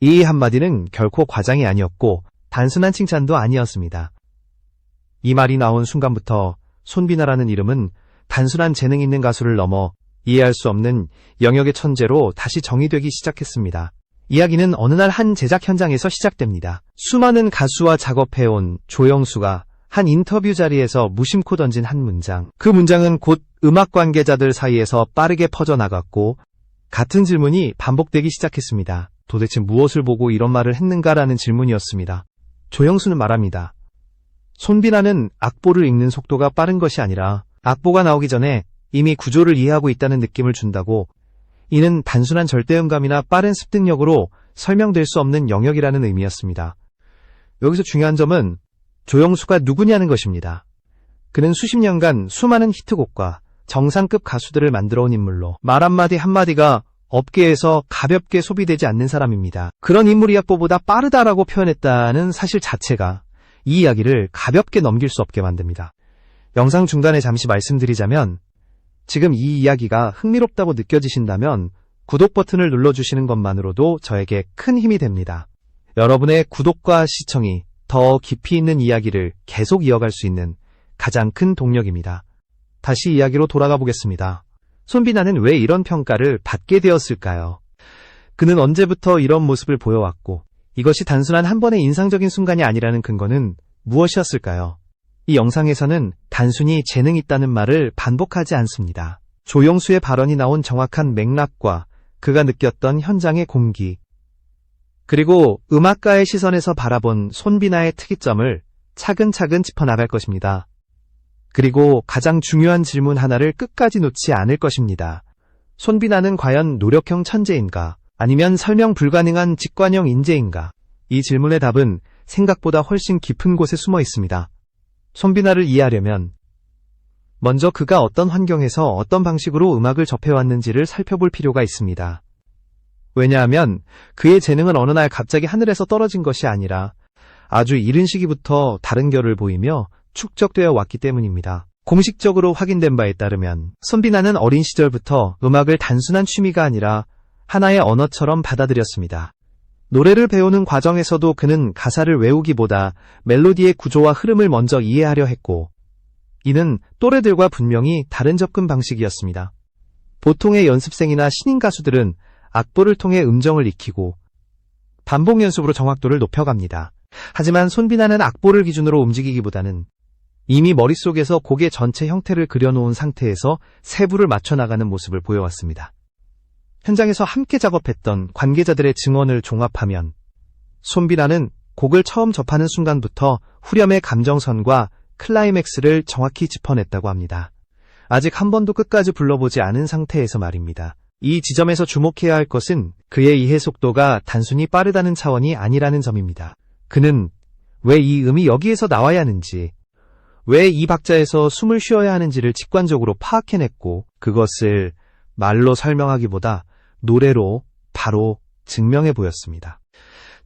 이 한마디는 결코 과장이 아니었고 단순한 칭찬도 아니었습니다. 이 말이 나온 순간부터 손비나라는 이름은 단순한 재능 있는 가수를 넘어 이해할 수 없는 영역의 천재로 다시 정의되기 시작했습니다. 이야기는 어느 날 한 제작 현장에서 시작됩니다. 수많은 가수와 작업해온 조영수가 한 인터뷰 자리에서 무심코 던진 한 문장. 그 문장은 곧 음악 관계자들 사이에서 빠르게 퍼져나갔고 같은 질문이 반복되기 시작했습니다. 도대체 무엇을 보고 이런 말을 했는가라는 질문이었습니다. 조영수는 말합니다. 손비나는 악보를 읽는 속도가 빠른 것이 아니라 악보가 나오기 전에 이미 구조를 이해하고 있다는 느낌을 준다고 이는 단순한 절대음감이나 빠른 습득력으로 설명될 수 없는 영역이라는 의미였습니다. 여기서 중요한 점은 조영수가 누구냐는 것입니다. 그는 수십 년간 수많은 히트곡과 정상급 가수들을 만들어 온 인물로 말 한마디 한마디가 업계에서 가볍게 소비되지 않는 사람입니다. 그런 인물이 악보보다 빠르다라고 표현했다는 사실 자체가 이 이야기를 가볍게 넘길 수 없게 만듭니다. 영상 중단에 잠시 말씀드리자면 지금 이 이야기가 흥미롭다고 느껴지신다면 구독 버튼을 눌러주시는 것만으로도 저에게 큰 힘이 됩니다. 여러분의 구독과 시청이 더 깊이 있는 이야기를 계속 이어갈 수 있는 가장 큰 동력입니다. 다시 이야기로 돌아가 보겠습니다. 손비나는 왜 이런 평가를 받게 되었을까요? 그는 언제부터 이런 모습을 보여왔고 이것이 단순한 한 번의 인상적인 순간이 아니라는 근거는 무엇이었을까요? 이 영상에서는 단순히 재능 있다는 말을 반복하지 않습니다. 조영수의 발언이 나온 정확한 맥락과 그가 느꼈던 현장의 공기, 그리고 음악가의 시선에서 바라본 손비나의 특이점을 차근차근 짚어나갈 것입니다. 그리고 가장 중요한 질문 하나를 끝까지 놓지 않을 것입니다. 손비나는 과연 노력형 천재인가? 아니면 설명 불가능한 직관형 인재인가? 이 질문의 답은 생각보다 훨씬 깊은 곳에 숨어 있습니다. 손비나를 이해하려면 먼저 그가 어떤 환경에서 어떤 방식으로 음악을 접해왔는지를 살펴볼 필요가 있습니다. 왜냐하면 그의 재능은 어느 날 갑자기 하늘에서 떨어진 것이 아니라 아주 이른 시기부터 다른 결을 보이며 축적되어 왔기 때문입니다. 공식적으로 확인된 바에 따르면 손비나는 어린 시절부터 음악을 단순한 취미가 아니라 하나의 언어처럼 받아들였습니다. 노래를 배우는 과정에서도 그는 가사를 외우기보다 멜로디의 구조와 흐름을 먼저 이해하려 했고, 이는 또래들과 분명히 다른 접근 방식이었습니다. 보통의 연습생이나 신인 가수들은 악보를 통해 음정을 익히고 반복 연습으로 정확도를 높여갑니다. 하지만 손비나는 악보를 기준으로 움직이기보다는 이미 머릿속에서 곡의 전체 형태를 그려놓은 상태에서 세부를 맞춰 나가는 모습을 보여왔습니다. 현장에서 함께 작업했던 관계자들의 증언을 종합하면 손비나는 곡을 처음 접하는 순간부터 후렴의 감정선과 클라이맥스를 정확히 짚어냈다고 합니다. 아직 한 번도 끝까지 불러보지 않은 상태에서 말입니다. 이 지점에서 주목해야 할 것은 그의 이해 속도가 단순히 빠르다는 차원이 아니라는 점입니다. 그는 왜 이 음이 여기에서 나와야 하는지, 왜 이 박자에서 숨을 쉬어야 하는지를 직관적으로 파악해냈고, 그것을 말로 설명하기보다 노래로 바로 증명해 보였습니다.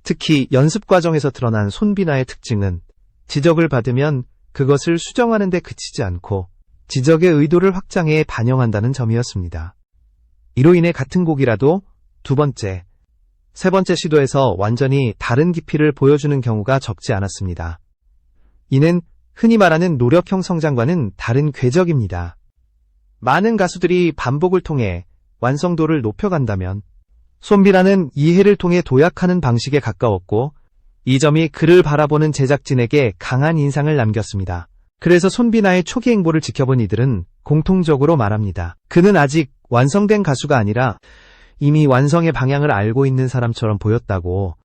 특히 연습 과정에서 드러난 손비나의 특징은 지적을 받으면 그것을 수정하는 데 그치지 않고 지적의 의도를 확장해 반영한다는 점이었습니다. 이로 인해 같은 곡이라도 두 번째, 세 번째 시도에서 완전히 다른 깊이를 보여주는 경우가 적지 않았습니다. 이는 흔히 말하는 노력형 성장과는 다른 궤적입니다. 많은 가수들이 반복을 통해 완성도를 높여간다면 손비라는 이해를 통해 도약하는 방식에 가까웠고 이 점이 그를 바라보는 제작진에게 강한 인상을 남겼습니다. 그래서 손비나의 초기 행보를 지켜본 이들은 공통적으로 말합니다. 그는 아직 완성된 가수가 아니라 이미 완성의 방향을 알고 있는 사람처럼 보였다고.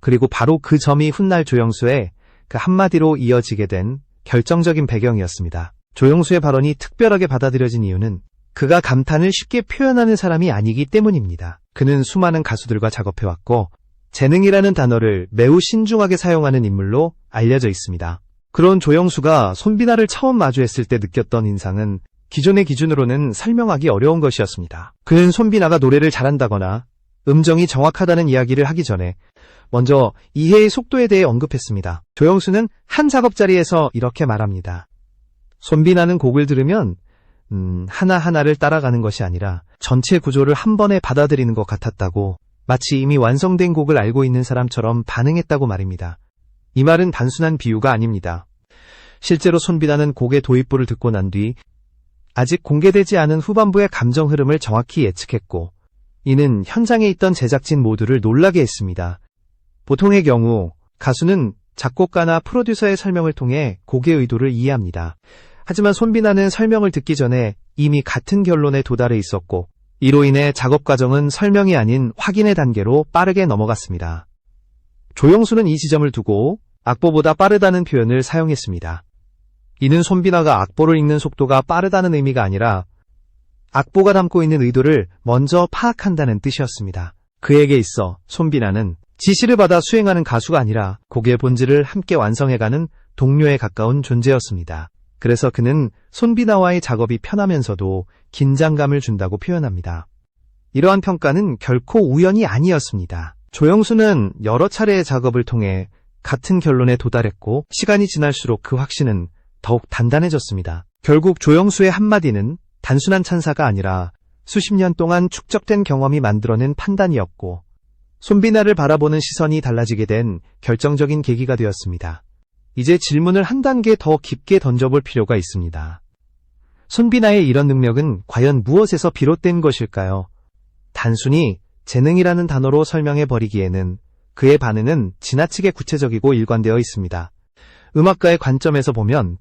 그리고 바로 그 점이 훗날 조영수의 그 한마디로 이어지게 된 결정적인 배경이었습니다. 조영수의 발언이 특별하게 받아들여진 이유는 그가 감탄을 쉽게 표현하는 사람이 아니기 때문입니다. 그는 수많은 가수들과 작업해왔고 재능이라는 단어를 매우 신중하게 사용하는 인물로 알려져 있습니다. 그런 조영수가 손비나를 처음 마주했을 때 느꼈던 인상은 기존의 기준으로는 설명하기 어려운 것이었습니다. 그는 손비나가 노래를 잘한다거나 음정이 정확하다는 이야기를 하기 전에 먼저 이해의 속도에 대해 언급했습니다. 조영수는 한 작업 자리에서 이렇게 말합니다. 손비나는 곡을 들으면 음, 하나하나를 따라가는 것이 아니라 전체 구조를 한 번에 받아들이는 것 같았다고 마치 이미 완성된 곡을 알고 있는 사람처럼 반응했다고 말입니다. 이 말은 단순한 비유가 아닙니다. 실제로 손비나는 곡의 도입부를 듣고 난 뒤 아직 공개되지 않은 후반부의 감정 흐름을 정확히 예측했고 이는 현장에 있던 제작진 모두를 놀라게 했습니다. 보통의 경우 가수는 작곡가나 프로듀서의 설명을 통해 곡의 의도를 이해합니다. 하지만 손비나는 설명을 듣기 전에 이미 같은 결론에 도달해 있었고 이로 인해 작업 과정은 설명이 아닌 확인의 단계로 빠르게 넘어갔습니다. 조영수는 이 지점을 두고 악보보다 빠르다는 표현을 사용했습니다. 이는 손비나가 악보를 읽는 속도가 빠르다는 의미가 아니라 악보가 담고 있는 의도를 먼저 파악한다는 뜻이었습니다. 그에게 있어 손비나는 지시를 받아 수행하는 가수가 아니라 곡의 본질을 함께 완성해가는 동료에 가까운 존재였습니다. 그래서 그는 손비나와의 작업이 편하면서도 긴장감을 준다고 표현합니다. 이러한 평가는 결코 우연이 아니었습니다. 조영수는 여러 차례의 작업을 통해 같은 결론에 도달했고 시간이 지날수록 그 확신은 더욱 단단해졌습니다. 결국 조영수의 한마디는 단순한 찬사가 아니라 수십 년 동안 축적된 경험이 만들어낸 판단이었고 손비나를 바라보는 시선이 달라지게 된 결정적인 계기가 되었습니다. 이제 질문을 한 단계 더 깊게 던져볼 필요가 있습니다. 손비나의 이런 능력은 과연 무엇에서 비롯된 것일까요? 단순히 재능이라는 단어로 설명해 버리기에는 그의 반응은 지나치게 구체적이고 일관되어 있습니다. 음악가의 관점에서 보면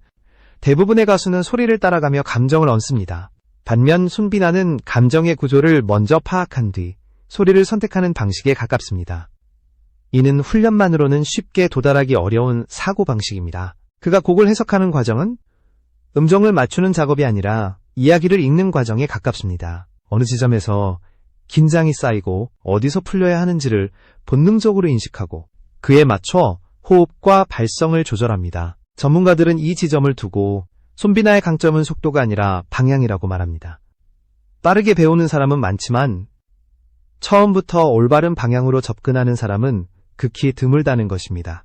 대부분의 가수는 소리를 따라가며 감정을 얹습니다. 반면 손비나는 감정의 구조를 먼저 파악한 뒤 소리를 선택하는 방식에 가깝습니다. 이는 훈련만으로는 쉽게 도달하기 어려운 사고방식입니다. 그가 곡을 해석하는 과정은 음정을 맞추는 작업이 아니라 이야기를 읽는 과정에 가깝습니다. 어느 지점에서 긴장이 쌓이고 어디서 풀려야 하는지를 본능적으로 인식하고 그에 맞춰 호흡과 발성을 조절합니다. 전문가들은 이 지점을 두고 손비나의 강점은 속도가 아니라 방향이라고 말합니다. 빠르게 배우는 사람은 많지만 처음부터 올바른 방향으로 접근하는 사람은 극히 드물다는 것입니다.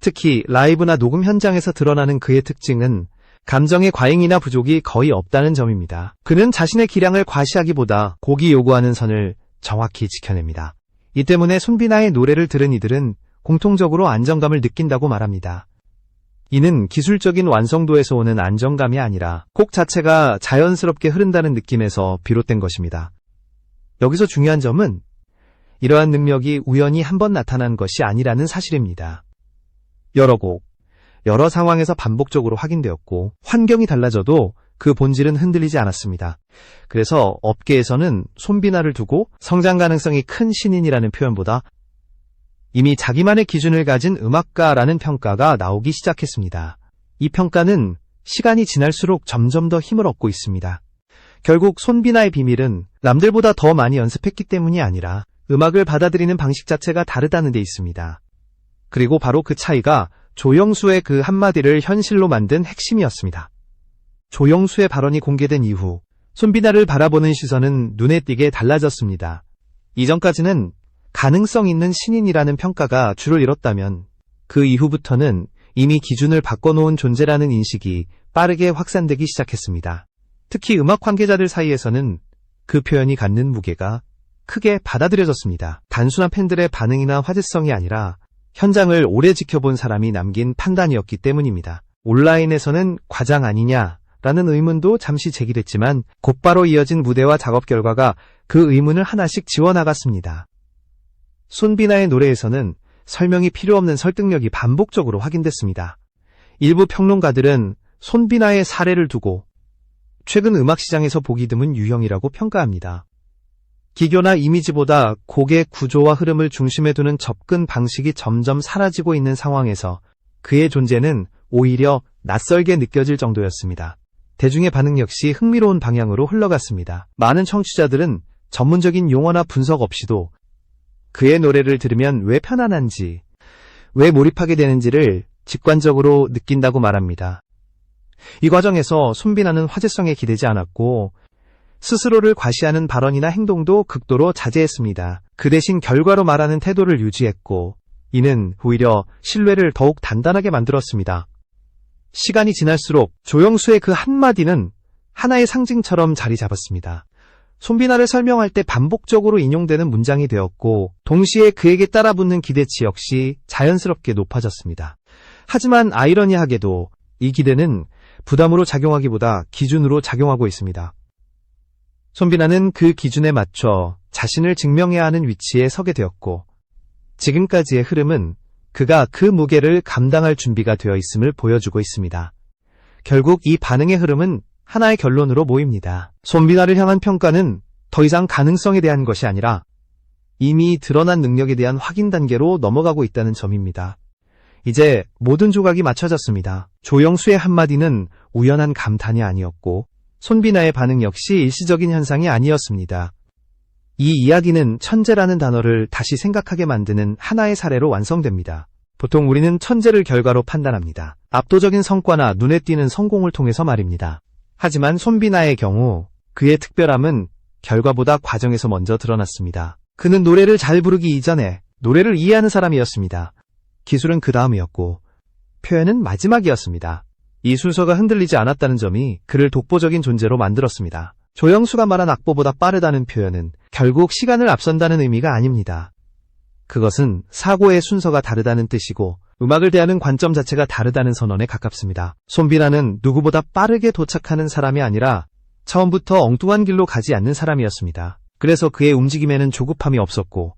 특히 라이브나 녹음 현장에서 드러나는 그의 특징은 감정의 과잉이나 부족이 거의 없다는 점입니다. 그는 자신의 기량을 과시하기보다 곡이 요구하는 선을 정확히 지켜냅니다. 이 때문에 손비나의 노래를 들은 이들은 공통적으로 안정감을 느낀다고 말합니다. 이는 기술적인 완성도에서 오는 안정감이 아니라 곡 자체가 자연스럽게 흐른다는 느낌에서 비롯된 것입니다. 여기서 중요한 점은 이러한 능력이 우연히 한 번 나타난 것이 아니라는 사실입니다. 여러 곡, 여러 상황에서 반복적으로 확인되었고 환경이 달라져도 그 본질은 흔들리지 않았습니다. 그래서 업계에서는 손비나를 두고 성장 가능성이 큰 신인이라는 표현보다 이미 자기만의 기준을 가진 음악가라는 평가가 나오기 시작했습니다. 이 평가는 시간이 지날수록 점점 더 힘을 얻고 있습니다. 결국 손비나의 비밀은 남들보다 더 많이 연습했기 때문이 아니라 음악을 받아들이는 방식 자체가 다르다는 데 있습니다. 그리고 바로 그 차이가 조영수의 그 한마디를 현실로 만든 핵심이었습니다. 조영수의 발언이 공개된 이후 손비나를 바라보는 시선은 눈에 띄게 달라졌습니다. 이전까지는 가능성 있는 신인이라는 평가가 주를 이뤘다면 그 이후부터는 이미 기준을 바꿔놓은 존재라는 인식이 빠르게 확산되기 시작했습니다. 특히 음악 관계자들 사이에서는 그 표현이 갖는 무게가 크게 받아들여졌습니다. 단순한 팬들의 반응이나 화제성이 아니라 현장을 오래 지켜본 사람이 남긴 판단이었기 때문입니다. 온라인에서는 과장 아니냐라는 의문도 잠시 제기됐지만 곧바로 이어진 무대와 작업 결과가 그 의문을 하나씩 지워나갔습니다. 손비나의 노래에서는 설명이 필요 없는 설득력이 반복적으로 확인됐습니다. 일부 평론가들은 손비나의 사례를 두고 최근 음악 시장에서 보기 드문 유형이라고 평가합니다. 기교나 이미지보다 곡의 구조와 흐름을 중심에 두는 접근 방식이 점점 사라지고 있는 상황에서 그의 존재는 오히려 낯설게 느껴질 정도였습니다. 대중의 반응 역시 흥미로운 방향으로 흘러갔습니다. 많은 청취자들은 전문적인 용어나 분석 없이도 그의 노래를 들으면 왜 편안한지, 왜 몰입하게 되는지를 직관적으로 느낀다고 말합니다. 이 과정에서 손비나는 화제성에 기대지 않았고 스스로를 과시하는 발언이나 행동도 극도로 자제했습니다. 그 대신 결과로 말하는 태도를 유지했고 이는 오히려 신뢰를 더욱 단단하게 만들었습니다. 시간이 지날수록 조영수의 그 한마디는 하나의 상징처럼 자리 잡았습니다. 손비나를 설명할 때 반복적으로 인용되는 문장이 되었고, 동시에 그에게 따라붙는 기대치 역시 자연스럽게 높아졌습니다. 하지만 아이러니하게도 이 기대는 부담으로 작용하기보다 기준으로 작용하고 있습니다. 손비나는 그 기준에 맞춰 자신을 증명해야 하는 위치에 서게 되었고, 지금까지의 흐름은 그가 그 무게를 감당할 준비가 되어 있음을 보여주고 있습니다. 결국 이 반응의 흐름은 하나의 결론으로 모입니다. 손비나를 향한 평가는 더 이상 가능성에 대한 것이 아니라 이미 드러난 능력에 대한 확인 단계로 넘어가고 있다는 점입니다. 이제 모든 조각이 맞춰졌습니다. 조영수의 한마디는 우연한 감탄이 아니었고 손비나의 반응 역시 일시적인 현상이 아니었습니다. 이 이야기는 천재라는 단어를 다시 생각하게 만드는 하나의 사례로 완성됩니다. 보통 우리는 천재를 결과로 판단합니다. 압도적인 성과나 눈에 띄는 성공을 통해서 말입니다. 하지만 손비나의 경우 그의 특별함은 결과보다 과정에서 먼저 드러났습니다. 그는 노래를 잘 부르기 이전에 노래를 이해하는 사람이었습니다. 기술은 그 다음이었고 표현은 마지막이었습니다. 이 순서가 흔들리지 않았다는 점이 그를 독보적인 존재로 만들었습니다. 조영수가 말한 악보보다 빠르다는 표현은 결국 시간을 앞선다는 의미가 아닙니다. 그것은 사고의 순서가 다르다는 뜻이고 음악을 대하는 관점 자체가 다르다는 선언에 가깝습니다. 손비나는 누구보다 빠르게 도착하는 사람이 아니라 처음부터 엉뚱한 길로 가지 않는 사람이었습니다. 그래서 그의 움직임에는 조급함이 없었고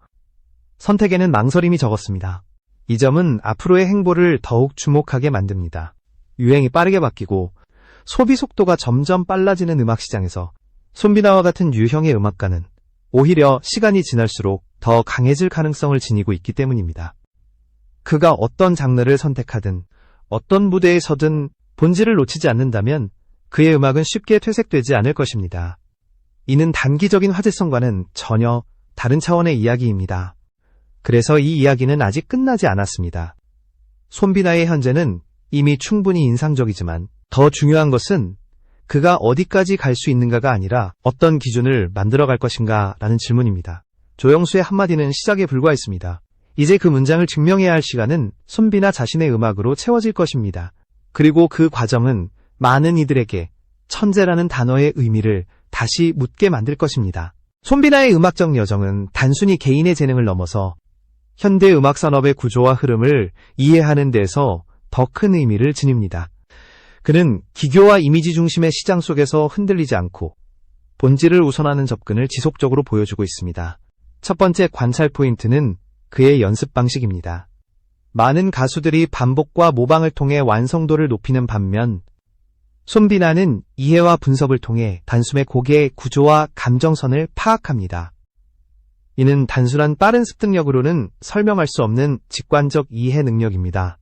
선택에는 망설임이 적었습니다. 이 점은 앞으로의 행보를 더욱 주목하게 만듭니다. 유행이 빠르게 바뀌고 소비 속도가 점점 빨라지는 음악 시장에서 손비나와 같은 유형의 음악가는 오히려 시간이 지날수록 더 강해질 가능성을 지니고 있기 때문입니다. 그가 어떤 장르를 선택하든 어떤 무대에 서든 본질을 놓치지 않는다면 그의 음악은 쉽게 퇴색되지 않을 것입니다. 이는 단기적인 화제성과는 전혀 다른 차원의 이야기입니다. 그래서 이 이야기는 아직 끝나지 않았습니다. 손비나의 현재는 이미 충분히 인상적이지만 더 중요한 것은 그가 어디까지 갈 수 있는가가 아니라 어떤 기준을 만들어갈 것인가 라는 질문입니다. 조영수의 한마디는 시작에 불과했습니다. 이제 그 문장을 증명해야 할 시간은 손비나 자신의 음악으로 채워질 것입니다. 그리고 그 과정은 많은 이들에게 천재라는 단어의 의미를 다시 묻게 만들 것입니다. 손비나의 음악적 여정은 단순히 개인의 재능을 넘어서 현대 음악 산업의 구조와 흐름을 이해하는 데서 더 큰 의미를 지닙니다. 그는 기교와 이미지 중심의 시장 속에서 흔들리지 않고 본질을 우선하는 접근을 지속적으로 보여주고 있습니다. 첫 번째 관찰 포인트는 그의 연습 방식입니다. 많은 가수들이 반복과 모방을 통해 완성도를 높이는 반면 손비나는 이해와 분석을 통해 단숨에 곡의 구조와 감정선을 파악합니다. 이는 단순한 빠른 습득력으로는 설명할 수 없는 직관적 이해 능력입니다.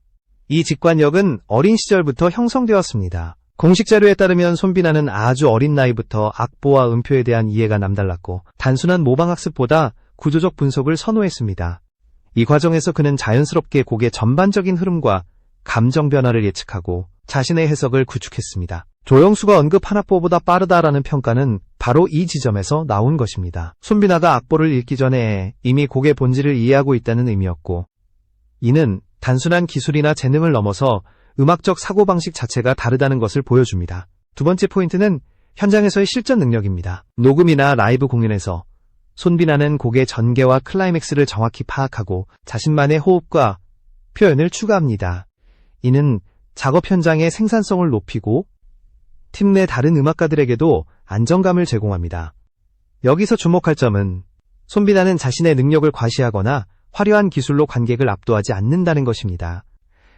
이 직관력은 어린 시절부터 형성되었습니다. 공식 자료에 따르면 손비나는 아주 어린 나이부터 악보와 음표에 대한 이해가 남달랐고 단순한 모방학습보다 구조적 분석을 선호했습니다. 이 과정에서 그는 자연스럽게 곡의 전반적인 흐름과 감정 변화를 예측하고 자신의 해석을 구축했습니다. 조영수가 언급한 악보보다 빠르다라는 평가는 바로 이 지점에서 나온 것입니다. 손비나가 악보를 읽기 전에 이미 곡의 본질을 이해하고 있다는 의미였고, 이는 단순한 기술이나 재능을 넘어서 음악적 사고방식 자체가 다르다는 것을 보여줍니다. 두 번째 포인트는 현장에서의 실전 능력입니다. 녹음이나 라이브 공연에서 손비나는 곡의 전개와 클라이맥스를 정확히 파악하고 자신만의 호흡과 표현을 추가합니다. 이는 작업 현장의 생산성을 높이고 팀 내 다른 음악가들에게도 안정감을 제공합니다. 여기서 주목할 점은 손비나는 자신의 능력을 과시하거나 화려한 기술로 관객을 압도하지 않는다는 것입니다.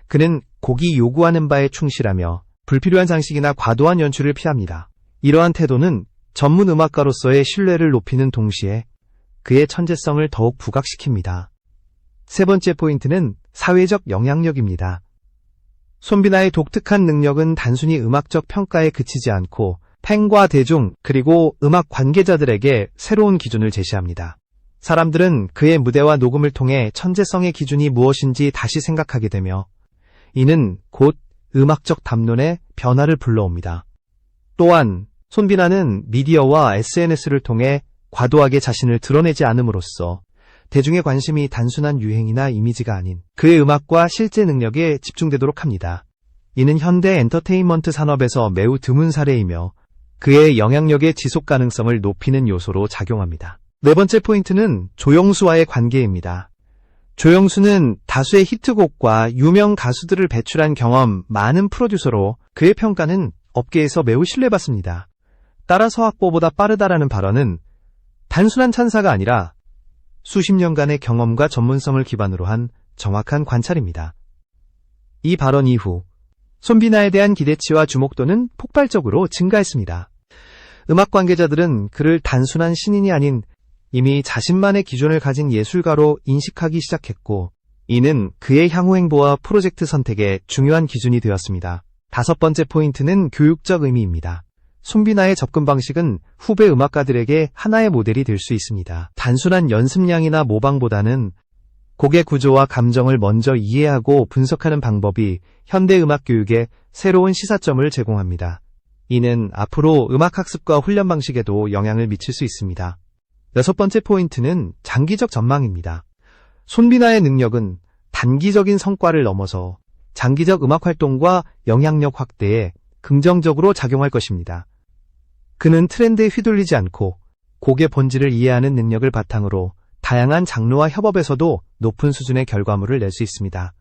그는 곡이 요구하는 바에 충실하며 불필요한 장식이나 과도한 연출을 피합니다. 이러한 태도는 전문 음악가로서의 신뢰를 높이는 동시에 그의 천재성을 더욱 부각시킵니다. 세 번째 포인트는 사회적 영향력입니다. 손비나의 독특한 능력은 단순히 음악적 평가에 그치지 않고 팬과 대중 그리고 음악 관계자들에게 새로운 기준을 제시합니다. 사람들은 그의 무대와 녹음을 통해 천재성의 기준이 무엇인지 다시 생각하게 되며 이는 곧 음악적 담론의 변화를 불러옵니다. 또한 손비나는 미디어와 SNS를 통해 과도하게 자신을 드러내지 않음으로써 대중의 관심이 단순한 유행이나 이미지가 아닌 그의 음악과 실제 능력에 집중되도록 합니다. 이는 현대 엔터테인먼트 산업에서 매우 드문 사례이며 그의 영향력의 지속 가능성을 높이는 요소로 작용합니다. 네 번째 포인트는 조영수와의 관계입니다. 조영수는 다수의 히트곡과 유명 가수들을 배출한 경험 많은 프로듀서로 그의 평가는 업계에서 매우 신뢰받습니다. 따라서 확보보다 빠르다라는 발언은 단순한 찬사가 아니라 수십 년간의 경험과 전문성을 기반으로 한 정확한 관찰입니다. 이 발언 이후 손비나에 대한 기대치와 주목도는 폭발적으로 증가했습니다. 음악 관계자들은 그를 단순한 신인이 아닌 이미 자신만의 기존을 가진 예술가로 인식하기 시작했고, 이는 그의 향후 행보와 프로젝트 선택의 중요한 기준이 되었습니다. 다섯 번째 포인트는 교육적 의미입니다. 송비나의 접근 방식은 후배 음악가들에게 하나의 모델이 될 수 있습니다. 단순한 연습량이나 모방보다는 곡의 구조와 감정을 먼저 이해하고 분석하는 방법이 현대 음악 교육에 새로운 시사점을 제공합니다. 이는 앞으로 음악 학습과 훈련 방식에도 영향을 미칠 수 있습니다. 여섯 번째 포인트는 장기적 전망입니다. 손비나의 능력은 단기적인 성과를 넘어서 장기적 음악 활동과 영향력 확대에 긍정적으로 작용할 것입니다. 그는 트렌드에 휘둘리지 않고 곡의 본질을 이해하는 능력을 바탕으로 다양한 장르와 협업에서도 높은 수준의 결과물을 낼 수 있습니다.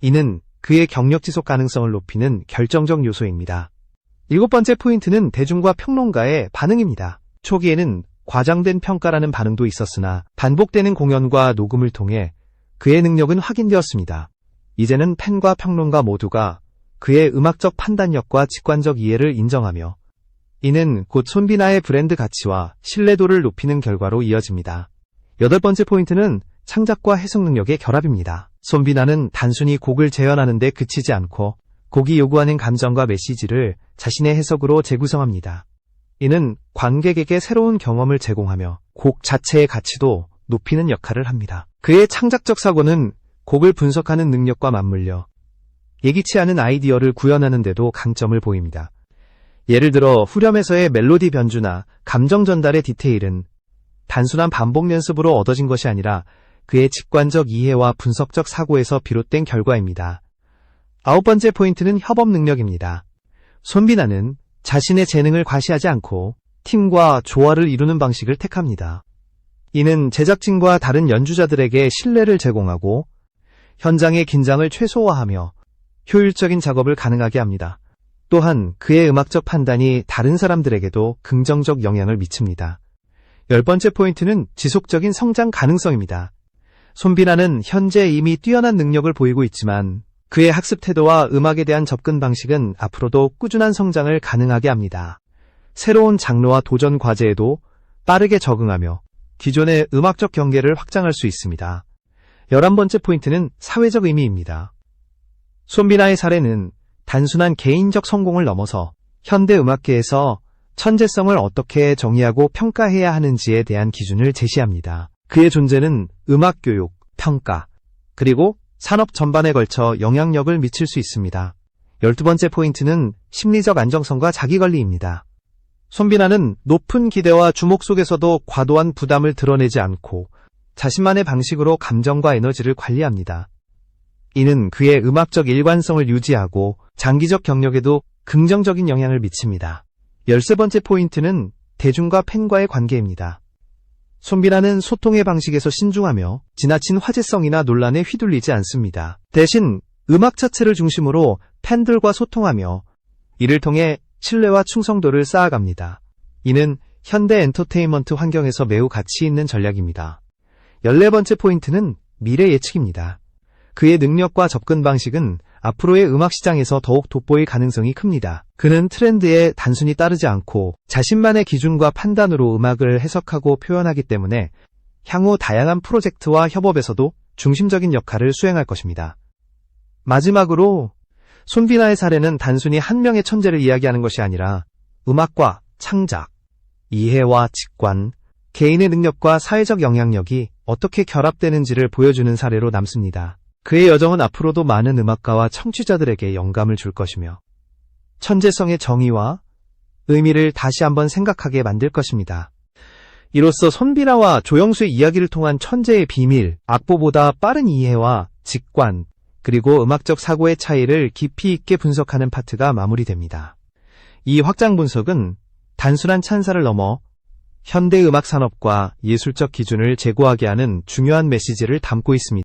이는 그의 경력 지속 가능성을 높이는 결정적 요소입니다. 일곱 번째 포인트는 대중과 평론가의 반응입니다. 초기에는 과장된 평가라는 반응도 있었으나 반복되는 공연과 녹음을 통해 그의 능력은 확인되었습니다. 이제는 팬과 평론가 모두가 그의 음악적 판단력과 직관적 이해를 인정하며 이는 곧 손비나의 브랜드 가치와 신뢰도를 높이는 결과로 이어집니다. 여덟 번째 포인트는 창작과 해석 능력의 결합입니다. 손비나는 단순히 곡을 재현하는 데 그치지 않고 곡이 요구하는 감정과 메시지를 자신의 해석으로 재구성합니다. 이는 관객에게 새로운 경험을 제공하며 곡 자체의 가치도 높이는 역할을 합니다. 그의 창작적 사고는 곡을 분석하는 능력과 맞물려 예기치 않은 아이디어를 구현하는데도 강점을 보입니다. 예를 들어 후렴에서의 멜로디 변주나 감정 전달의 디테일은 단순한 반복 연습으로 얻어진 것이 아니라 그의 직관적 이해와 분석적 사고에서 비롯된 결과입니다. 아홉 번째 포인트는 협업 능력입니다. 손비나는 자신의 재능을 과시하지 않고 팀과 조화를 이루는 방식을 택합니다. 이는 제작진과 다른 연주자들에게 신뢰를 제공하고 현장의 긴장을 최소화하며 효율적인 작업을 가능하게 합니다. 또한 그의 음악적 판단이 다른 사람들에게도 긍정적 영향을 미칩니다. 열 번째 포인트는 지속적인 성장 가능성입니다. 손비나는 현재 이미 뛰어난 능력을 보이고 있지만 그의 학습 태도와 음악에 대한 접근 방식은 앞으로도 꾸준한 성장을 가능하게 합니다. 새로운 장르와 도전 과제에도 빠르게 적응하며 기존의 음악적 경계를 확장할 수 있습니다. 11번째 포인트는 사회적 의미입니다. 손비나의 사례는 단순한 개인적 성공을 넘어서 현대 음악계에서 천재성을 어떻게 정의하고 평가해야 하는지에 대한 기준을 제시합니다. 그의 존재는 음악 교육, 평가, 그리고 산업 전반에 걸쳐 영향력을 미칠 수 있습니다. 열두 번째 포인트는 심리적 안정성과 자기관리입니다. 손비나는 높은 기대와 주목 속에서도 과도한 부담을 드러내지 않고 자신만의 방식으로 감정과 에너지를 관리합니다. 이는 그의 음악적 일관성을 유지하고 장기적 경력에도 긍정적인 영향을 미칩니다. 열세 번째 포인트는 대중과 팬과의 관계입니다. 손비나는 소통의 방식에서 신중하며 지나친 화제성이나 논란에 휘둘리지 않습니다. 대신 음악 자체를 중심으로 팬들과 소통하며 이를 통해 신뢰와 충성도를 쌓아갑니다. 이는 현대 엔터테인먼트 환경에서 매우 가치 있는 전략입니다. 14번째 포인트는 미래 예측입니다. 그의 능력과 접근 방식은 앞으로의 음악 시장에서 더욱 돋보일 가능성이 큽니다. 그는 트렌드에 단순히 따르지 않고 자신만의 기준과 판단으로 음악을 해석하고 표현하기 때문에 향후 다양한 프로젝트와 협업에서도 중심적인 역할을 수행할 것입니다. 마지막으로 손비나의 사례는 단순히 한 명의 천재를 이야기하는 것이 아니라 음악과 창작, 이해와 직관, 개인의 능력과 사회적 영향력이 어떻게 결합되는지를 보여주는 사례로 남습니다. 그의 여정은 앞으로도 많은 음악가와 청취자들에게 영감을 줄 것이며 천재성의 정의와 의미를 다시 한번 생각하게 만들 것입니다. 이로써 손비라와 조영수의 이야기를 통한 천재의 비밀, 악보보다 빠른 이해와 직관, 그리고 음악적 사고의 차이를 깊이 있게 분석하는 파트가 마무리됩니다. 이 확장 분석은 단순한 찬사를 넘어 현대 음악 산업과 예술적 기준을 제고하게 하는 중요한 메시지를 담고 있습니다.